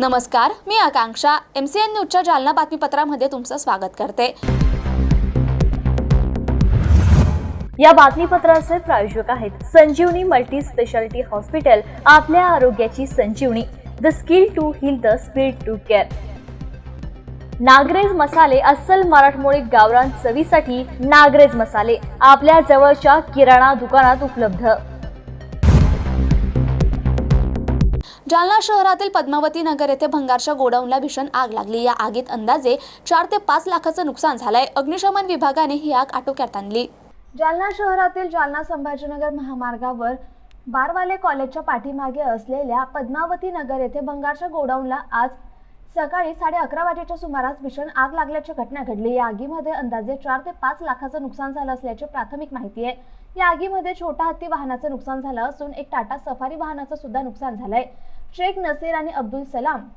नमस्कार मी Akanksha. M C N न्यूजच्या जालना बातमीपत्रामध्ये तुमचं स्वागत करते. या बातमीपत्राचे प्रायोजक आहेत संजीवनी मल्टी स्पेशालिटी हॉस्पिटल आपल्या आरोग्याची संजीवनी. The skill to heal the speed to care नागरेज मसाले अस्सल मराठमोळी गावरान चवीसाठी नागरेज मसाले आपल्या जवळच्या किराणा दुकानात उपलब्ध. जालना शहरातील पद्मावती नगर येथे भंगारच्या गोडाऊनला भीषण आग लागली. या आगीत अंदाजे चार ते पाच लाखाचं नुकसान झालंय. अग्निशमन विभागाने ही आग आटोक्यात आणली. जालना शहरातील जालना संभाजीनगर महामार्गावर बारवाले कॉलेजच्या पाठीमागे असलेल्या पद्मावती नगर येथे भंगारच्या गोडाऊनला आज सकाळी साडे अकरा वाजेच्या सुमारास भीषण आग लागल्याची घटना घडली. या आगीमध्ये अंदाजे चार ते पाच लाखाचं नुकसान झालं असल्याची प्राथमिक माहिती आहे. या आगीमध्ये छोटा हत्ती वाहनाचं नुकसान झालं असून एक टाटा सफारी वाहनाचं सुद्धा नुकसान झालंय. शेख नसीर आणि अब्दुल सलाम.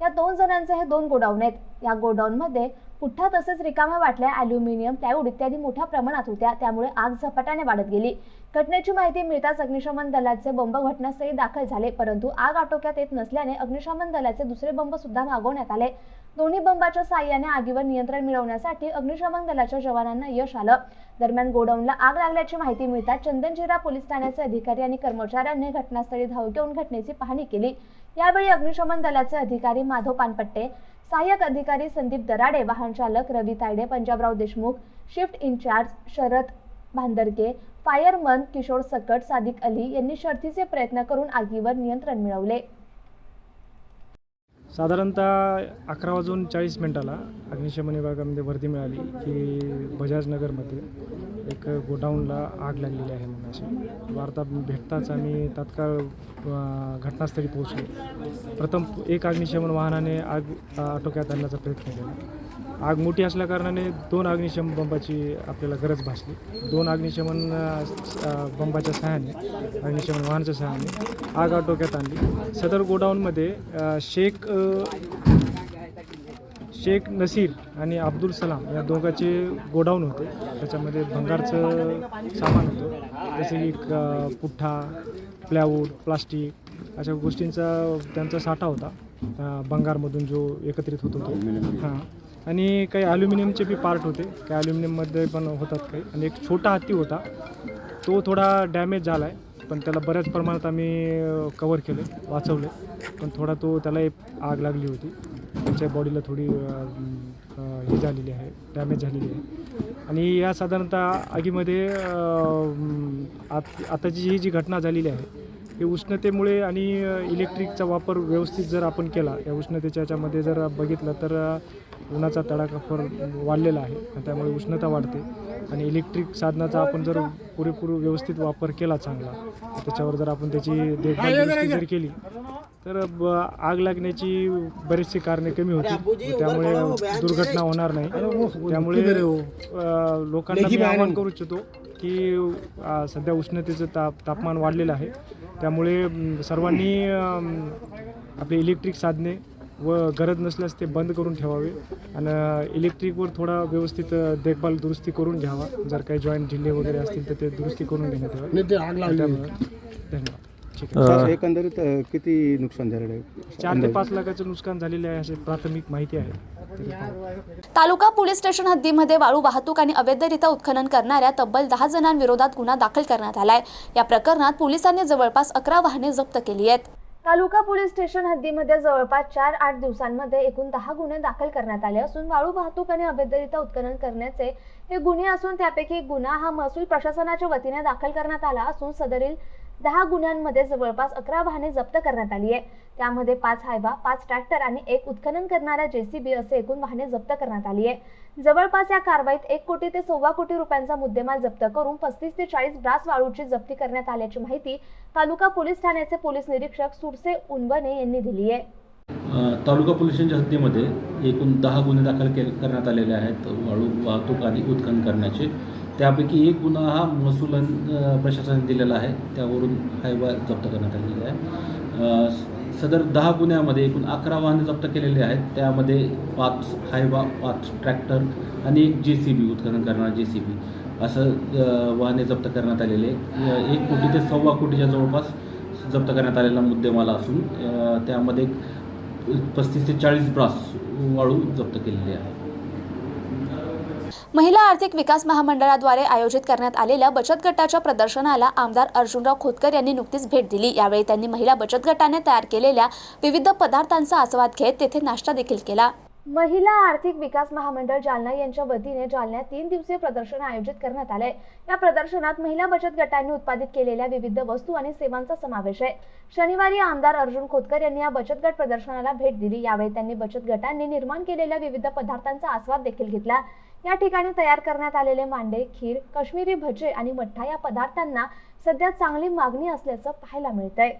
या दोन जणांचे हे दोन गोडाऊन आहेत. या गोडाऊनमध्ये पुठ्ठा तसेच रिकाम्या वाटल्या ॲल्युमिनियम प्लायवूड इत्यादी मोठ्या प्रमाणात होत्या. त्यामुळे आग झपाट्याने वाढत गेली. घटनेची माहिती मिळताच अग्निशमन दलाचे बंब घटनास्थळी दाखल झाले. परंतु आग आटोक्यात येत नसल्याने अग्निशमन दलाचे दुसरे बंब सुद्धा मागवण्यात आले. दोन्ही बंबाच्या साह्याने आगीवर नियंत्रण मिळवण्यासाठी अग्निशमन दलाच्या जवानांना यश आलं. दरम्यान गोडाऊनला आग लागल्याची माहिती मिळताच चंदनजिरा पोलीस ठाण्याचे अधिकारी आणि कर्मचाऱ्यांनी घटनास्थळी धाव घेऊन घटनेची पाहणी केली. यावेळी अग्निशमन दलाचे अधिकारी माधव पानपट्टे सहाय्यक अधिकारी संदीप दराडे वाहन चालक Ravi Tayade Panjabrao Deshmukh shift in-charge Sharad Bhandarke fireman Kishor Sakat Sadiq Ali यांनी शर्थीचे प्रयत्न करून आगीवर नियंत्रण मिळवले. साधारणतः अकरा वाजून चाळीस मिनटाला अग्निशमन विभागामध्ये वर्दी मिळाली की बजाजनगरमध्ये एक गोडाऊनला आग लागलेली आहे म्हणून अशी वार्ता भेटताच आम्ही तात्काळ घटनास्थळी पोहोचलो. प्रथम एक अग्निशमन वाहनाने आग आटोक्यात आणण्याचा प्रयत्न केला. आग मोठी असल्याकारणाने दोन अग्निशमन बंबाची आपल्याला गरज भासली. दोन अग्निशमन बंबाच्या सहाय्याने अग्निशमन वाहनाच्या सहाय्याने आग आटोक्यात आणली. सदर गोडाऊनमध्ये शेख शेख नसीर आणि अब्दुल सलाम या दोघांचे गोडाऊन होते. त्याच्यामध्ये भंगारचं सामान होतं. जसे की पुठ्ठा प्लॅवूड प्लास्टिक अशा गोष्टींचा त्यांचा साठा होता. भंगारमधून जो एकत्रित होत होतो. हां. आणि काही ॲल्युमिनियमचे बी पार्ट होते. काही ॲल्युमिनियममध्ये पण होतात काही. आणि एक छोटा हत्ती होता. तो थोडा डॅमेज झाला आहे पण त्याला बऱ्याच प्रमाणात आम्ही कवर केले वाचवले. पण थोडा तो त्याला एक आग लागली होती. त्याच्या बॉडीला थोडी हे झालेली आहे डॅमेज झालेली आहे. आणि या साधारणतः आगीमध्ये आत आताची ही जी घटना झालेली आहे हे उष्णतेमुळे आणि इलेक्ट्रिकचा वापर व्यवस्थित जर आपण केला या उष्णतेच्या याच्यामध्ये जर बघितलं तर उन्हाचा तडाखा फार वाढलेला आहे आणि त्यामुळे उष्णता वाढते. आणि इलेक्ट्रिक साधनाचा आपण जर पुरेपूर व्यवस्थित वापर केला चांगला त्याच्यावर जर आपण त्याची देखभाल जर केली तर ब- आग लागण्याची बरीचशी कारणे कमी होती त्यामुळे दुर्घटना होणार नाही. त्यामुळे अ, लोकांना मी आवाहन करू इच्छितो की सध्या उष्णतेचं ताप तापमान वाढलेलं आहे. त्यामुळे सर्वांनी आपले इलेक्ट्रिक साधने व गरज नसल्यास ते बंद करून ठेवावे आणि इलेक्ट्रिकवर थोडा व्यवस्थित देखभाल दुरुस्ती करून घ्यावा. जर काही जॉईंट ढिल्ले वगैरे असतील तर ते दुरुस्ती करून घेण्यात यावे. धन्यवाद. सर, एकंदरीत अ, किती नुकसान झालेलं आहे? चार ते पाच लाखाचं नुकसान झालेले आहे अशी प्राथमिक माहिती आहे. तालुका पोलीस स्टेशन हद्दीमध्ये वाळू वाहतूक आणि अवैधरित्या उत्खनन करणाऱ्या तब्बल दहा जणांविरोधात गुन्हा दाखल करण्यात आलाय. या प्रकरणात पोलिसांनी जवळपास अकरा वाहने जप्त केली आहेत. तालुका पोलीस स्टेशन हद्दीमध्ये जवळपास चार आठ दिवसांमध्ये एकूण दहा गुन्हे दाखल करण्यात आले असून वाळू वाहतूक आणि अवैधरित्या उत्खनन करण्याचे हे गुन्हे असून त्यापैकी एक गुन्हा हा महसूल प्रशासनाच्या वतीने दाखल करण्यात आला असून सदरील दहा गुन्ह्यांमध्ये जवळपास अकरा वाहने जप्त करण्यात आली आहे. त्यामध्ये पाच हायबा पाच ट्रॅक्टर आणि एक उत्खनन करणाऱ्या जेसीबी असे एकूण वाहने जप्त करण्यात आली आहे. जवळपास या कारवाईत एक कोटी ते सव्वा कोटी रुपयांचा मुद्देमाल जप्त करून पस्तीस ते चाळीस ब्रास वाळूची जप्ती करण्यात आल्याची माहिती तालुका पोलीस ठाण्याचे पोलीस निरीक्षक सुरसे उनवणे यांनी दिली आहे. तालुका पोलिसांच्या हद्दीमध्ये एकूण दहा गुन्हे दाखल करण्यात आलेले आहेत. वाळू वाहतूक आणि उत्खनन करण्याचे. त्यापैकी एक गुन्हा हा महसूल प्रशासनाने दिलेला आहे. त्यावरून हायवा जप्त करण्यात आलेली आहे. सदर दहा गुन्ह्यामध्ये एकूण अकरा वाहने जप्त केलेली आहेत. त्यामध्ये पाच हायवा पाच ट्रॅक्टर आणि एक जे सी बी उत्खनन करणारा जे सी बी असं वाहने जप्त करण्यात आलेले आहे. एक कोटी ते सव्वा कोटीच्या जवळपास जप्त करण्यात आलेला मुद्देमाल असून त्यामध्ये पस्तीस ते चाळीस ब्रास वाळू जप्त केलेली आहे महिला आर्थिक विकास महामंडळाद्वारे आयोजित करण्यात आलेल्या बचत गटाच्या प्रदर्शनाला आमदार अर्जुनराव खोतकर यांनी नुकतीच भेट दिली. यावेळी त्यांनी महिला बचत गटाने तयार केलेल्या विविध पदार्थांचा आस्वाद घेत तेथे नाश्ता देखील केला. महिला आर्थिक विकास महामंडळ जालना यांच्या वतीने जालन्यात तीन दिवसीय प्रदर्शन आयोजित करण्यात आले. या प्रदर्शनात महिला बचत गटांनी उत्पादित केलेल्या विविध वस्तू आणि सेवांचा समावेश आहे. शनिवारी आमदार अर्जुन खोतकर यांनी या बचत गट प्रदर्शनाला भेट दिली. यावेळी त्यांनी बचत गटांनी निर्माण केलेल्या विविध पदार्थांचा आस्वाद देखील घेतला. या ठिकाणी तयार करण्यात आलेले मांडे खीर काश्मीरी भजे आणि मठ्ठा या पदार्थांना सध्या चांगली मागणी असल्याचं पाहायला मिळतंय.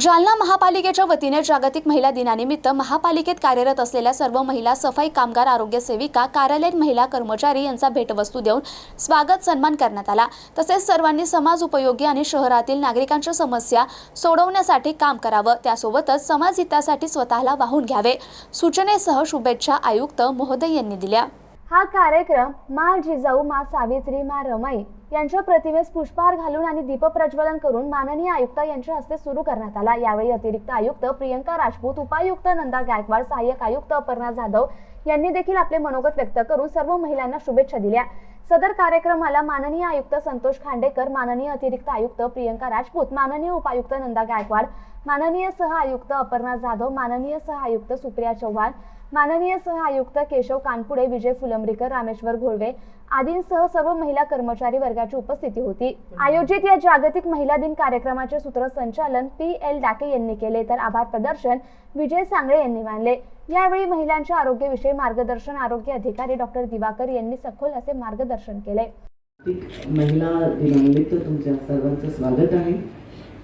जालना महापालिकेच्या वतीने जागतिक महिला दिनानिमित्त महापालिकेत कार्यरत असलेल्या सर्व महिला सफाई कामगार आरोग्य सेविका कार्यालयीन महिला कर्मचारी यांचा भेटवस्तू देऊन स्वागत सन्मान करण्यात आला. तसेच सर्वांनी समाज उपयोगी आणि शहरातील नागरिकांच्या समस्या सोडवण्यासाठी काम करावं. त्यासोबतच समाज हितासाठी स्वतःला वाहून घ्यावे. सूचनेसह शुभेच्छा आयुक्त महोदय यांनी दिल्या. हा कार्यक्रम मा जिजाऊ मा सावित्री मा रमाई यांच्या प्रतिमेस पुष्पहार घालून आणि दीपप्रज्वलन करून माननीय आयुक्त यांच्या हस्ते सुरू करण्यात आला. यावेळी अतिरिक्त आयुक्त प्रियंका राजपूत उपायुक्त नंदा गायकवाड सहाय्यक आयुक्त अपर्णा जाधव यांनी देखील आपले मनोगत व्यक्त करून सर्व महिलांना शुभेच्छा दिल्या. सदर कार्यक्रमाला माननीय आयुक्त संतोष खांडेकर माननीय अतिरिक्त आयुक्त प्रियंका राजपूत माननीय उपायुक्त नंदा गायकवाड माननीय सह आयुक्त अपर्णा जाधव माननीय सह आयुक्त सुप्रिया चव्हाण माननीय सह आयुक्त केशव कानपुडे विजय फुलंब्रीकर रामेश्वर घोळवे आदींसह सर्व महिला कर्मचारी वर्गाची उपस्थिती होती. आयोजित या जागतिक महिला दिन कार्यक्रमाचे सूत्रसंचालन पी एल डाके यांनी केले तर आभार प्रदर्शन विजय सांगळे यांनी मानले. यावेळी महिलांच्या आरोग्याविषयी मार्गदर्शन आरोग्य अधिकारी डॉक्टर दिवाकर यांनी सखोल असे मार्गदर्शन केले. महिला दिनानिमित्त तुमच्या सर्वांचं स्वागत आहे.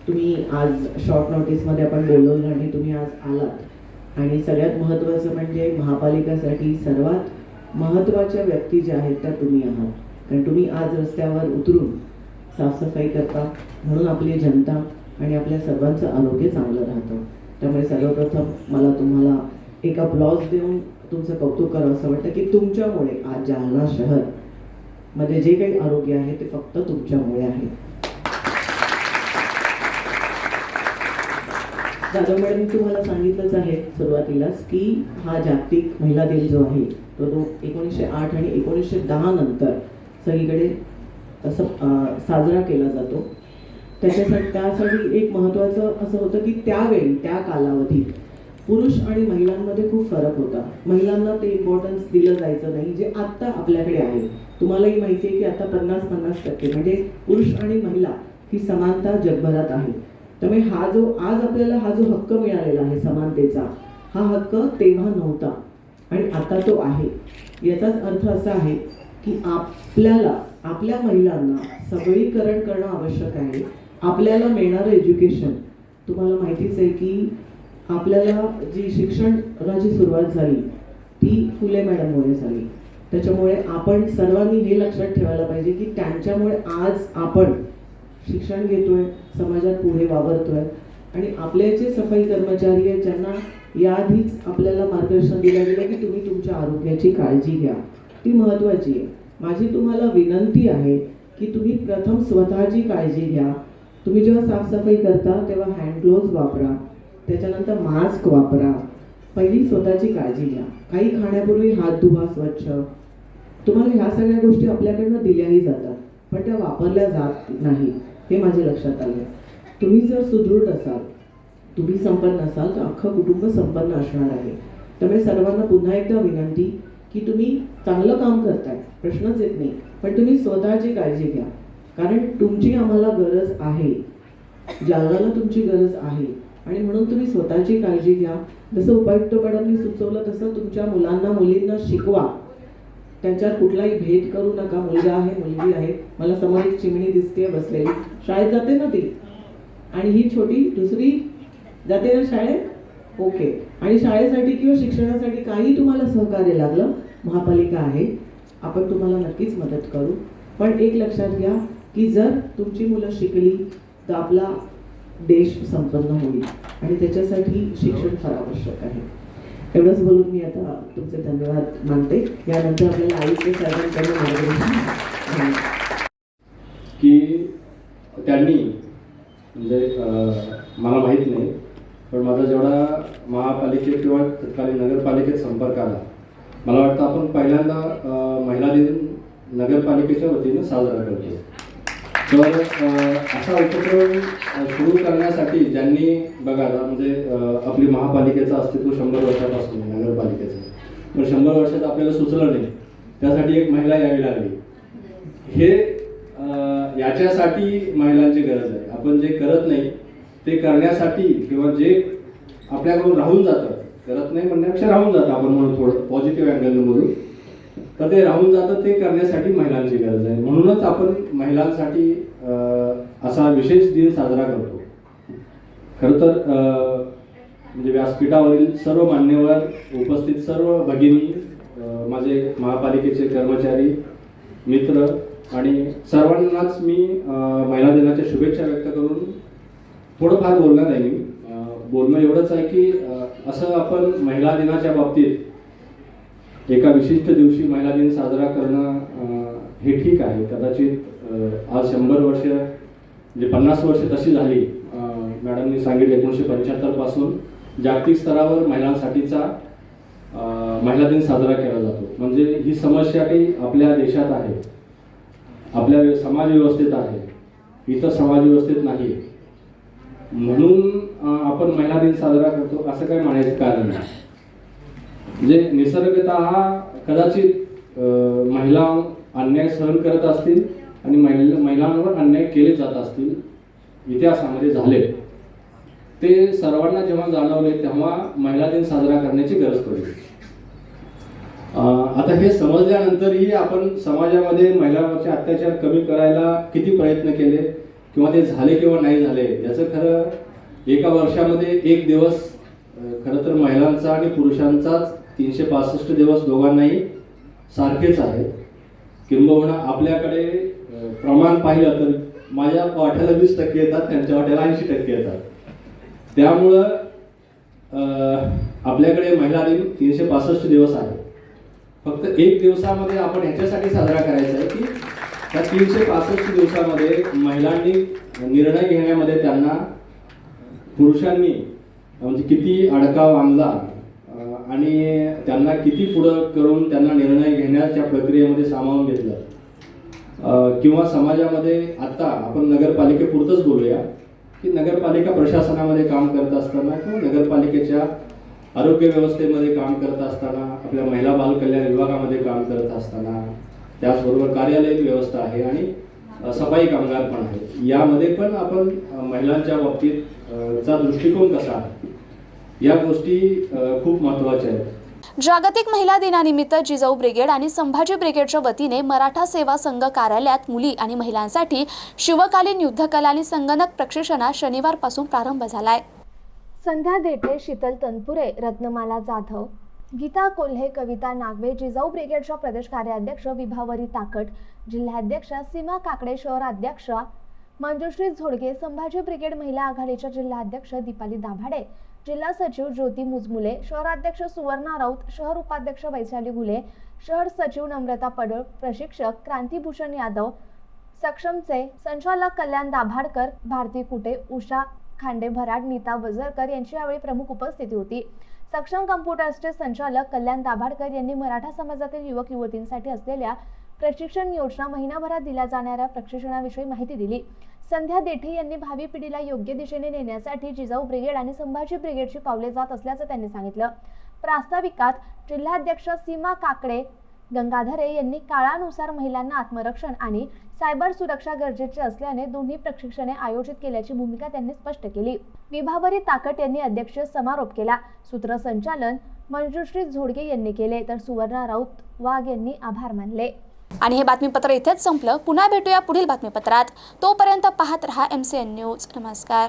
तुम्ही आज शॉर्ट नोटीसमध्ये आपण बोलवलं आणि तुम्ही आज आलात. आणि सगळ्यात महत्त्वाचं म्हणजे महापालिकासाठी सर्वात महत्त्वाच्या व्यक्ती ज्या आहेत त्या तुम्ही आहात. कारण तुम्ही आज रस्त्यावर उतरून साफसफाई करता म्हणून आपली जनता आणि आपल्या सर्वांचं आरोग्य चांगलं राहतं. त्यामुळे सर्वप्रथम मला तुम्हाला एक अप्लॉज देऊन तुमचं कौतुक करावं असं वाटतं की तुमच्यामुळे आज जालना शहरमध्ये जे काही आरोग्य आहे ते फक्त तुमच्यामुळे आहे. त्याच्यामुळे मॅडम मी तुम्हाला सांगितलंच आहे सुरुवातीलाच की हा जागतिक महिला दिन जो आहे तो तो एकोणीसशे आठ आणि एकोणीसशे दहा नंतर सगळीकडे असं साजरा केला जातो. त्याच्यासाठी त्यासाठी एक महत्त्वाचं असं होतं की त्यावेळी त्या कालावधीत पुरुष आणि महिलांमध्ये खूप फरक होता. महिलांना ते इम्पॉर्टन्स दिलं जायचं नाही जे आत्ता आपल्याकडे आहे. तुम्हालाही माहिती आहे की आता पन्नास पन्नास टक्के म्हणजे पुरुष आणि महिला ही समानता जगभरात आहे. त्यामुळे हा जो आज आपल्याला हा जो हक्क मिळालेला आहे समानतेचा हा हक्क तेव्हा नव्हता आणि आता तो आहे. याचाच अर्थ असा आहे की आपल्याला आपल्या महिलांना सबळीकरण करणं आवश्यक आहे. आपल्याला मिळणारं एज्युकेशन तुम्हाला माहितीच आहे की आपल्याला जी शिक्षणाची सुरुवात झाली ती फुले मॅडममुळे झाली. त्याच्यामुळे आपण सर्वांनी हे लक्षात ठेवायला पाहिजे की त्यांच्यामुळे आज आपण शिक्षण घेतोय समाजात पुढे वावरतोय. आणि आपले जे सफाई कर्मचारी आहेत ज्यांना याआधीच आपल्याला मार्गदर्शन दिलं गेलं की तुम्ही तुमच्या आरोग्याची काळजी घ्या. ती महत्त्वाची आहे. माझी तुम्हाला विनंती आहे की तुम्ही प्रथम स्वतःची काळजी घ्या. तुम्ही जेव्हा साफसफाई करता तेव्हा हँड ग्लोव्ज वापरा. त्याच्यानंतर मास्क वापरा. पहिली स्वतःची काळजी घ्या. काही खाण्यापूर्वी हात धुवा स्वच्छ. तुम्हाला ह्या सगळ्या गोष्टी आपल्याकडनं दिल्याही जातात पण त्या वापरल्या जात नाही हे माझ्या लक्षात आलं तुम्ही जर सुदृढ असाल तुम्ही संपन्न असाल तर अख्खं कुटुंब संपन्न असणार आहे. त्यामुळे सर्वांना पुन्हा एकदा विनंती की तुम्ही चांगलं काम करताय प्रश्नच येत नाही. पण तुम्ही स्वतःची काळजी घ्या. कारण तुमची आम्हाला गरज आहे. जागाला तुमची गरज आहे. आणि म्हणून तुम्ही स्वतःची काळजी घ्या. जसं उपायुक्त मॅडमनी सुचवलं तसं तुमच्या मुलांना मुलींना शिकवा. त्यांच्यात कुठलाही भेद करू नका. मुलगा आहे मुलगी आहे. मला समोर एक चिमणी दिसते बसलेली. शाळेत जाते ना ती? आणि ही छोटी दुसरी जाते ना शाळेत? ओके. आणि शाळेसाठी किंवा शिक्षणासाठी काही तुम्हाला सहकार्य लागलं? महापालिका आहे. आपण तुम्हाला नक्कीच मदत करू. पण एक लक्षात घ्या की जर तुमची मुलं शिकली तर आपला देश संपन्न होईल. आणि त्याच्यासाठी शिक्षण फार आवश्यक आहे. एवढंच बोलून मी आता तुमचे धन्यवाद मानते. यानंतर आपल्याला आईचे साहेबांकडून मार्गदर्शन की त्यांनी म्हणजे मला माहीत नाही पण माझा जेवढा महापालिकेत किंवा तत्कालीन नगरपालिकेत संपर्क आला मला वाटतं आपण पहिल्यांदा महिला दिन नगरपालिकेच्या वतीनं साजरा करतो तर असा उपक्रम सुरू करण्यासाठी ज्यांनी बघा म्हणजे आपली महापालिकेचं अस्तित्व शंभर वर्षापासून आहे, नगरपालिकेचं. पण शंभर वर्षात आपल्याला सुचलं नाही. त्यासाठी एक महिला यावी लागली. हे याच्यासाठी महिलांची गरज आहे. आपण जे करत नाही ते करण्यासाठी किंवा जे आपल्याकडून राहून जातं करत नाही म्हणण्यापेक्षा राहून जातं. आपण म्हणून थोडं पॉझिटिव्ह अँगलने बोलू तर ते राहून जातं ते करण्यासाठी महिलांची गरज आहे. म्हणूनच आपण महिलांसाठी असा विशेष दिन साजरा करतो. खरं तर म्हणजे व्यासपीठावरील सर्व मान्यवर उपस्थित सर्व भगिनी माझे महापालिकेचे कर्मचारी मित्र आणि सर्वांनाच मी महिला दिनाच्या शुभेच्छा व्यक्त करून थोडंफार बोलणार आहे मी. बोलणं एवढंच आहे की असं आपण महिला दिनाच्या बाबतीत एका विशिष्ट दिवशी महिला दिन साजरा करणं हे ठीक आहे. कदाचित आज शंभर वर्ष म्हणजे पन्नास वर्ष तशी झाली मॅडमनी सांगितलं एकोणीसशे पंच्याहत्तरपासून जागतिक स्तरावर महिलांसाठीचा महिला दिन साजरा केला जातो. म्हणजे ही समस्या काही आपल्या देशात आहे. आपल्या समाज व्यवस्थेत आहे. इतर समाज व्यवस्थेत नाही. म्हणून आपण महिला दिन साजरा करतो असं काही म्हणायचं कारण नाही. म्हणजे निसर्गत हा कदाचित महिला अन्याय सहन करत असतील आणि महिला महिलांवर अन्याय केले जात असतील इतिहासामध्ये झाले. ते सर्वांना जेव्हा जाणवले तेव्हा महिला दिन साजरा करण्याची गरज पडली. आता हे समजल्यानंतरही आपण समाजामध्ये महिलांवरचे अत्याचार कमी करायला किती प्रयत्न केले किंवा ते झाले किंवा नाही झाले याचं खरं एका वर्षामध्ये एक दिवस खरं तर महिलांचा आणि पुरुषांचाच तीनशे पासष्ट दिवस दोघांनाही सारखेच आहे किंबहुना आपल्याकडे प्रमाण पाहिलं तर माझ्या वाट्याला वीस टक्के येतात त्यांच्या वाट्याला ऐंशी टक्के येतात. त्यामुळं आपल्याकडे महिला दिन तीनशे पासष्ट दिवस आहे फक्त एक दिवसामध्ये आपण ह्याच्यासाठी साजरा करायचा आहे की त्या तीनशे पासष्ट दिवसामध्ये महिलांनी निर्णय घेण्यामध्ये त्यांना पुरुषांनी म्हणजे किती अडकाव आणला आणि त्यांना किती पुढं करून त्यांना निर्णय घेण्याच्या प्रक्रियेमध्ये सामावून घेतलं. किंवा समाजामध्ये आत्ता आपण नगरपालिकेपुरतंच बोलूया की नगरपालिका प्रशासनामध्ये काम करत असताना किंवा नगरपालिकेच्या आरोग्य व्यवस्थेमध्ये काम करत असताना आपल्या महिला बालकल्याण विभागामध्ये काम करत असताना त्याचबरोबर कार्यालयीन व्यवस्था आहे आणि सफाई कामगार पण आहे यामध्ये पण आपण महिलांच्या बाबतीत चा दृष्टिकोन कसा आहे? या गोष्टी खूप महत्त्वाच्या आहेत. जागतिक महिला दिनानिमित्त जिजाऊ ब्रिगेड आणि संभाजी ब्रिगेडच्या वतीने मराठा सेवा संघ कार्यालयात मुली आणि महिलांसाठी शिवकालीन युद्धकला आणि संगणक प्रशिक्षणास शनिवारपासून प्रारंभ झालाय. संध्या देठे शीतल तनपुरे रत्नमाला जाधव गीता कोल्हे कविता नागवे जिजाऊ ब्रिगेडच्या प्रदेश कार्याध्यक्ष विभावरी ताकट जिल्हाध्यक्षा सीमा काकडे शहराध्यक्षा मंजुश्री झोडगे संभाजी ब्रिगेड महिला आघाडीच्या जिल्हाध्यक्ष दीपाली दाभाडे जिल्हा सचिव ज्योती मुजमुले शहराध्यक्ष सुवर्णा राऊत शहर उपाध्यक्ष वैशाली घुले शहर सचिव नम्रता पडळ प्रशिक्षक क्रांतीभूषण यादव सक्षमचे संचालक कल्याण दाभाडकर भारती कुटे उषा खांडे भराड नीता वजरकर यांची यावेळी प्रमुख उपस्थिती होती. सक्षम कम्प्युटर्सचे संचालक कल्याण दाभाडकर यांनी मराठा समाजातील युवक युवतींसाठी असलेल्या प्रशिक्षण योजना महिनाभरात दिल्या जाणाऱ्या प्रशिक्षणाविषयी माहिती दिली. संध्या देठे यांनी भावी पिढीला योग्य दिशेने नेण्यासाठी जिजाऊ ब्रिगेड आणि संभाजी ब्रिगेडची पावले जात असल्याचं त्यांनी सांगितलं. प्रास्ताविकात जिल्हाध्यक्ष सीमा काकडे गंगाधरे यांनी काळानुसार महिलांना आत्मरक्षण आणि सायबर सुरक्षा गरजेचे असल्याने दोन्ही प्रशिक्षणे आयोजित केल्याची भूमिका त्यांनी स्पष्ट केली. विभावरी ताकट यांनी अध्यक्ष समारोप केला. सूत्रसंचालन मंजुश्री झोडगे यांनी केले तर सुवर्णा राऊत वाघ यांनी आभार मानले. आणि हे बातमीपत्र इथेच संपलं. पुन्हा भेटूया पुढील बातमीपत्रात. तोपर्यंत पाहत रहा एम सी एन न्यूज नमस्कार.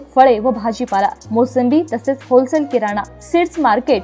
फळे व भाजीपाला मोसंबी तसेच होलसेल किराणा सीड्स मार्केट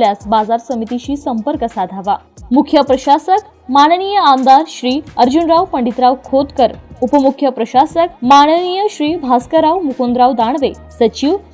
आल्यास बाजार समितीशी संपर्क साधावा. मुख्य प्रशासक माननीय आमदार श्री अर्जुनराव पंडितराव खोतकर. उपमुख्य प्रशासक माननीय श्री भास्करराव मुकुंदराव दानवे. सचिव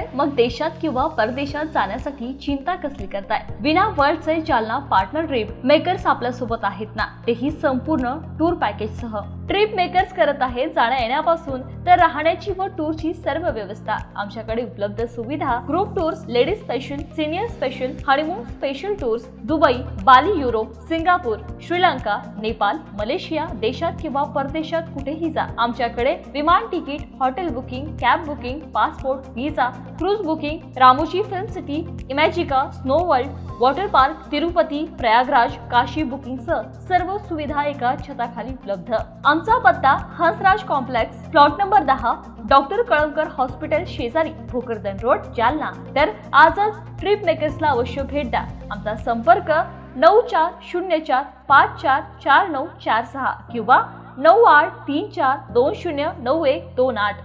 सहलीला मग देशात किंवा परदेशात जाण्यासाठी चिंता कसली करताय? विना वर्ल्डचे जालना पार्टनर ट्रिप मेकर्स आपल्यासोबत आहेत ना? तेही संपूर्ण टूर पॅकेज सह. ट्रिप मेकर्स करत आहे जाण्या येण्यापासून तर राहण्याची व टूरची सर्व व्यवस्था. आमच्याकडे उपलब्ध सुविधा group tours ladies special senior special honeymoon special tours Dubai Bali Europe Singapore Sri Lanka Nepal Malaysia देशात किंवा परदेशात कुठेही जा. आमच्याकडे विमान ticket hotel booking cab booking passport visa cruise booking Ramoji film city Imagica snow world water park Tirupati Prayagraj Kashi बुकिंगसह सर्व सुविधा एका छताखाली उपलब्ध. आमचा पत्ता हंसराज कॉम्प्लेक्स प्लॉट नंबर दहा डॉक्टर कळमकर हॉस्पिटल शेजारी भोकरदन रोड जालना. तर आजच ट्रिप मेकर्सला अवश्य भेट द्या. आमचा संपर्क नऊ चार शून्य चार पाच चार चार नऊ चार सहा किंवा नऊ आठ तीन चार दोन शून्य नऊ एक दोन आठ.